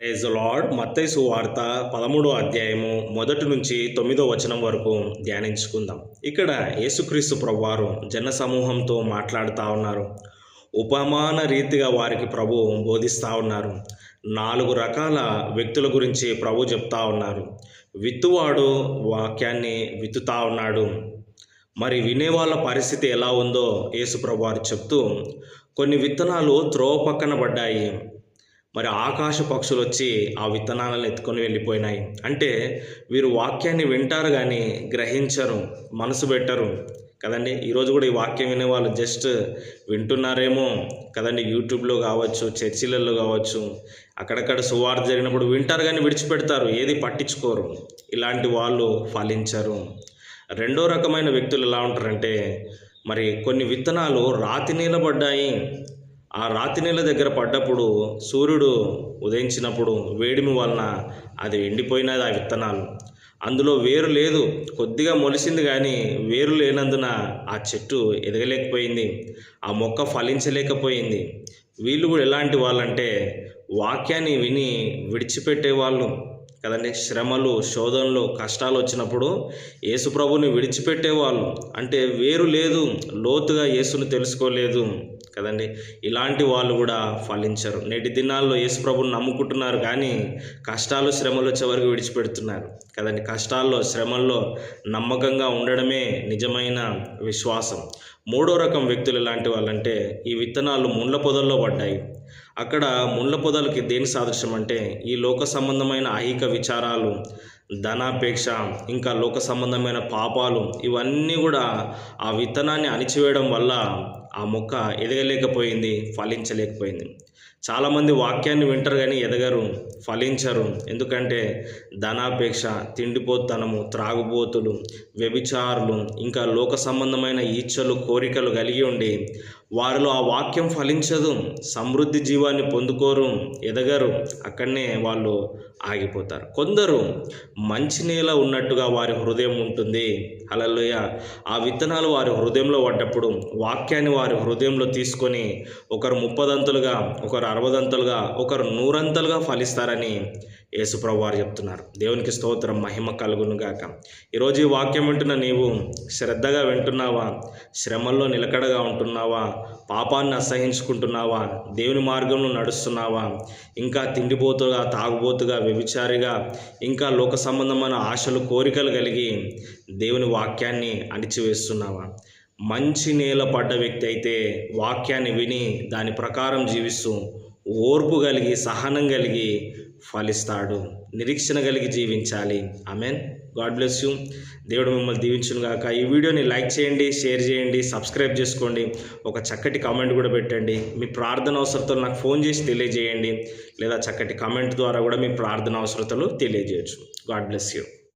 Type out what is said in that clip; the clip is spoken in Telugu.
ప్రైజ్ లార్డ్ మత్తైసు వార్త పదమూడో అధ్యాయము మొదటి నుంచి తొమ్మిదో వచనం వరకు ధ్యానించుకుందాం. ఇక్కడ యేసుక్రీస్తు ప్రభువారు జన సమూహంతో మాట్లాడుతూ ఉన్నారు. ఉపమాన రీతిగా వారికి ప్రభు బోధిస్తూ ఉన్నారు. నాలుగు రకాల వ్యక్తుల గురించి ప్రభు చెప్తా ఉన్నారు. విత్తువాడు వాక్యాన్ని విత్తుతా ఉన్నాడు. మరి వినేవాళ్ళ పరిస్థితి ఎలా ఉందో యేసు ప్రభు వారు చెప్తూ కొన్ని విత్తనాలు త్రోవ పక్కన పడ్డాయి. మరి ఆకాశ పక్షులు వచ్చి ఆ విత్తనాలను ఎత్తుకొని వెళ్ళిపోయినాయి. అంటే వీరు వాక్యాన్ని వింటారు కానీ గ్రహించరు మనసు పెట్టరు. కదండి? ఈరోజు కూడా ఈ వాక్యం వినే వాళ్ళు జస్ట్ వింటున్నారేమో. కదండి? యూట్యూబ్లో కావచ్చు చర్చిలలో కావచ్చు అక్కడక్కడ సువార్త జరిగినప్పుడు వింటారు కానీ విడిచిపెడతారు. ఏది పట్టించుకోరు. ఇలాంటి వాళ్ళు ఫలించరు. రెండో రకమైన వ్యక్తులు ఎలా ఉంటారంటే మరి కొన్ని విత్తనాలు రాతి నీలబడ్డాయి ఆ రాతి నీళ్ళ దగ్గర పడ్డప్పుడు సూర్యుడు ఉదయించినప్పుడు వేడిమి వలన అది ఎండిపోయినది ఆ విత్తనాలు. అందులో వేరు లేదు. కొద్దిగా మొలిసింది కానీ వేరు లేనందున ఆ చెట్టు ఎదగలేకపోయింది. ఆ మొక్క ఫలించలేకపోయింది. వీళ్ళు కూడా ఎలాంటి వాళ్ళంటే వాక్యాన్ని విని విడిచిపెట్టే వాళ్ళు కదండి? శ్రమలు శోధనలు కష్టాలు వచ్చినప్పుడు యేసుప్రభుని విడిచిపెట్టేవాళ్ళు. అంటే వేరు లేదు లోతుగా యేసును తెలుసుకోలేదు కదండి? ఇలాంటి వాళ్ళు కూడా ఫలించరు. నేటి దినాల్లో యేసుప్రభుని నమ్ముకుంటున్నారు కానీ కష్టాలు శ్రమలు వచ్చే వరకు విడిచిపెడుతున్నారు. కదండి కష్టాల్లో శ్రమల్లో నమ్మకంగా ఉండడమే నిజమైన విశ్వాసం. మూడో రకం వ్యక్తులు లాంటి వాళ్ళంటే ఈ విత్తనాలు ముండ్ల పొదల్లో పడ్డాయి. అక్కడ ముండ్ల పొదలకి దేని సాదృశ్యం అంటే ఈ లోక సంబంధమైన ఐహిక విచారాలు ధనాపేక్ష ఇంకా లోక సంబంధమైన పాపాలు ఇవన్నీ కూడా ఆ విత్తనాన్ని అణిచివేయడం వల్ల ఆ మొక్క ఎదగలేకపోయింది ఫలించలేకపోయింది. చాలామంది వాక్యాన్ని వింటారు కానీ ఎదగరు ఫలించరు. ఎందుకంటే ధనాపేక్ష తిండిపోతనము త్రాగుబోతులు వ్యభిచారులు ఇంకా లోక సంబంధమైన ఈచ్ఛలు కోరికలు కలిగి ఉండి వారిలో ఆ వాక్యం ఫలించదు సమృద్ధి జీవాన్ని పొందుకోరు ఎదగరు. అక్కడనే వాళ్ళు ఆగిపోతారు. కొందరు మంచి నేల ఉన్నట్టుగా వారి హృదయం ఉంటుంది. అలలోయ ఆ విత్తనాలు వారి హృదయంలో పడ్డప్పుడు వాక్యాన్ని వారి హృదయంలో తీసుకొని ఒకరు ముప్పదంతులుగా ఒకరు అరవదంతలుగా ఒకరు నూరంతలుగా ఫలిస్తారని యేసుప్రభు వారు చెప్తున్నారు. దేవునికి స్తోత్రం మహిమ కలుగును గాక. ఈరోజు ఈ వాక్యం వింటున్న నీవు శ్రద్ధగా వింటున్నావా? శ్రమల్లో నిలకడగా ఉంటున్నావా? పాపాన్ని అసహించుకుంటున్నావా? దేవుని మార్గంలో నడుస్తున్నావా? ఇంకా తిండిపోతుగా తాగుబోతుగా వ్యభిచారిగా ఇంకా లోక సంబంధమైన ఆశలు కోరికలు కలిగి దేవుని వాక్యాన్ని అణిచివేస్తున్నావా? మంచి నేల పడ్డ వ్యక్తి అయితే వాక్యాన్ని విని దాని ప్రకారం జీవిస్తూ ఓర్పు కలిగి సహనం కలిగి ఫలిస్తాడు. నిరీక్షణ కలిగి జీవించాలి. ఆమెన్. God bless you. దేవుడు మిమ్మల్ని దీవించును గాక. ఈ వీడియోని లైక్ చేయండి షేర్ చేయండి సబ్స్క్రైబ్ చేసుకోండి. ఒక చక్కటి కామెంట్ కూడా పెట్టండి. మీ ప్రార్థన అవసరతలు నాకు ఫోన్ చేసి తెలియజేయండి. లేదా చక్కటి కామెంట్ ద్వారా కూడా మీ ప్రార్థన అవసరతలు తెలియజేయచ్చు. God bless you.